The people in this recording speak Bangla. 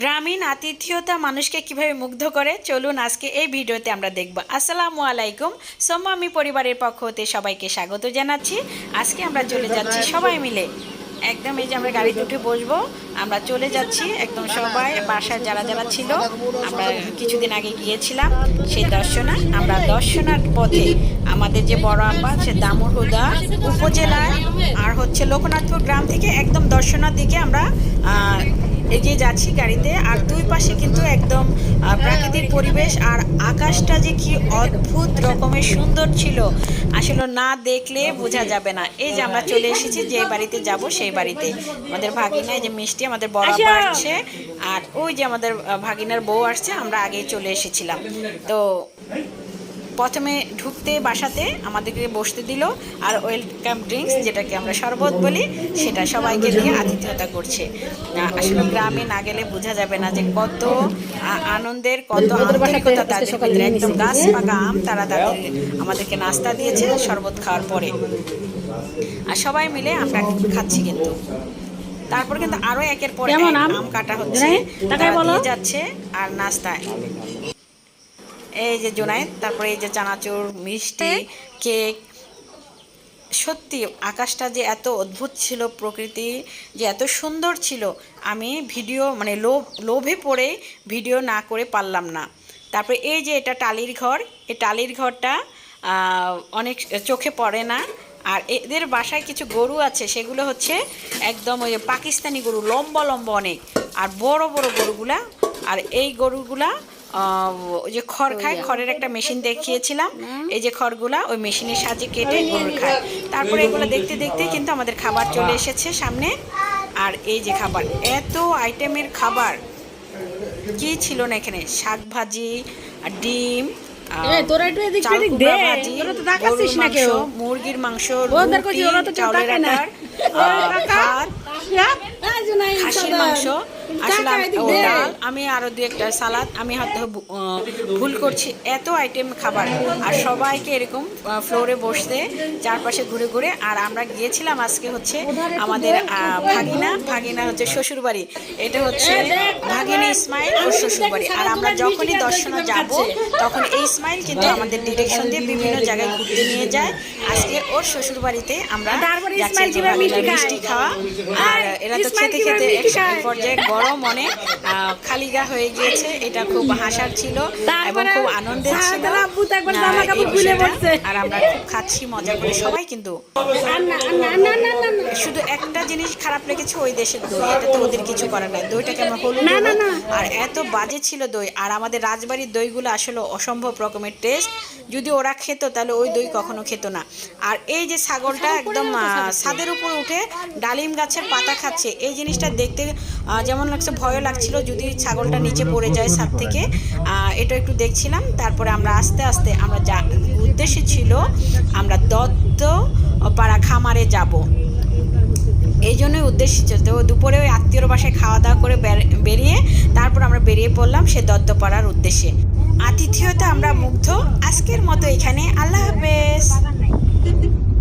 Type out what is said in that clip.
গ্রামীণ আতিথেয়তা মানুষকে কীভাবে মুগ্ধ করে? চলুন আজকে এই ভিডিওতে আমরা দেখব। আসসালামু আলাইকুম। সোম্মা পরিবারের পক্ষ হতে সবাইকে স্বাগত জানাচ্ছি। আজকে আমরা চলে যাচ্ছি সবাই মিলে। একদম এই যে আমরা গাড়িতে উঠে বসবো, আমরা চলে যাচ্ছি একদম সবাই বাসায় যারা যারা ছিল, আমরা কিছুদিন আগে গিয়েছিলাম সেই দর্শনা আমরা দর্শনার পথে আমাদের যে বড় আব্বা সে দামুরহুদা উপজেলায়, আর হচ্ছে লোকনাথপুর গ্রাম থেকে একদম দর্শনার দিকে আমরা এগিয়ে যাচ্ছি গাড়িতে। আর দুই পাশে কিন্তু একদম প্রাকৃতিক পরিবেশ আর আকাশটা যে কি অদ্ভুত রকমের সুন্দর ছিল আসলে না দেখলে বোঝা যাবে না। এই যে আমরা চলে এসেছি যে বাড়িতে যাব সেই বাড়িতে। আমাদের ভাগিনা এই যে মিষ্টি আমাদের বড় আসছে। আর ওই যে আমাদের ভাগিনার বউ আসছে আমরা আগেই চলে এসেছিলাম। তো প্রথমে ঢুকতে বাসাতে আমাদেরকে বসতে দিল আর ওয়েলকাম ড্রিঙ্কস যেটাকে আমরা শরবত বলি সেটা সবাইকে দিয়ে আতিথ্যতা করছে। আসলে গ্রামে না গেলে বোঝা যাবে না যে কত আনন্দের কত আন্তরিকতা তাদের ভিতরে। একদম গাছ পাকা আম তারা তাদের আমাদেরকে নাস্তা দিয়েছে শরবত খাওয়ার পরে। আর সবাই মিলে আমরা খাচ্ছি কিন্তু। তারপর কিন্তু আরও একের পর আম? কাটা হচ্ছে। যাচ্ছে আর নাস্তায়। এই যে জোনায়েদ তারপরে এই যে চানাচুর মিষ্টি কেক সত্যি আকাশটা যে এত অদ্ভুত ছিল প্রকৃতি যে এত সুন্দর ছিল আমি ভিডিও মানে লোভ লোভে পড়ে ভিডিও না করে পারলাম না। তারপরে এই যে এটা টালির ঘর এই টালির ঘরটা অনেক চোখে পড়ে না। আর এদের বাসায় কিছু গরু আছে সেগুলো হচ্ছে একদম ওই পাকিস্তানি গরু লম্বা লম্বা অনেক। আর বড় বড় গরুগুলা আর এই গরুগুলা ওই যে খড় খায় খড়ের একটা মেশিন দেখিয়েছিলাম। এই যে খড়গুলা ওই মেশিনের সাহায্যে কেটে গরুর খায়। তারপরে এগুলো দেখতে দেখতে কিন্তু আমাদের খাবার চলে এসেছে সামনে। আর এই যে খাবার এত আইটেমের খাবার। কি ছিল না এখানে? শাক ভাজি আর ডিম মুরগির মাংস ভাত খাসির মাংস। আসলে আমি- ডাল আমি আরও দু একটা সালাদ আমি হয়তো ভুল করছি। এত আইটেম খাবার। আর সবাইকে এরকম ফ্লোরে বসতে চারপাশে ঘুরে ঘুরে। আর আমরা গিয়েছিলাম আজকে হচ্ছে আমাদের ভাগিনা। ভাগিনা হচ্ছে শ্বশুর বাড়ি এটা হচ্ছে ভাগিনা ইসমাইল ও শ্বশুর বাড়ি আর আমরা যখনই দর্শনে যাব তখন এই ইসমাইল কিন্তু আমাদের ডিরেকশন দিয়ে বিভিন্ন জায়গায় ঘুরতে নিয়ে যায়। আজকে ওর শ্বশুর বাড়িতে আমরা মিষ্টি খাওয়া। আর এরা তো খেতে খেতে এক পর্যায়ে গরম অনেক খালিগা হয়ে গিয়েছে এটা খুব হাসার ছিল এবং খুব আনন্দের ছিল। আর আমরা খুব খাচ্ছি মজা করে। সবাই কিন্তু শুধু একটা জিনিস খারাপ লেগেছে ওই দেশের দই। এটা তো ওদের কিছু করার নাই। দইটাকে আমরা হলুদ। আর এত বাজে ছিল দই। আর আমাদের রাজবাড়ির দইগুলো আসলে অসম্ভব রকমের টেস্ট যদি ওরা খেত তাহলে ওই দই কখনো খেত না। আর এই যে ছাগলটা একদম ছাদের উপর উঠে ডালিম গাছের পাতা খাচ্ছে। এই জিনিসটা দেখতে যেমন লাগছে ভয়ও লাগছিল যদি ছাগলটা নিচে পড়ে যায় ছাদ থেকে। এটা একটু দেখছিলাম। তারপরে আমরা আস্তে আস্তে আমরা যা উদ্দেশ্য ছিল আমরা দত্ত পাড়া খামারে যাব। এই জন্যই উদ্দেশ্য ছিল তো দুপুরে ওই আত্মীয়র বাসায় খাওয়া দাওয়া করে বের- বেরিয়ে তারপর আমরা বেরিয়ে পড়লাম সে দত্তপাড়ার উদ্দেশ্যে। আতিথেয়তা আমরা মুগ্ধ। আজকের মতো এখানে। আল্লাহ হাফেজ।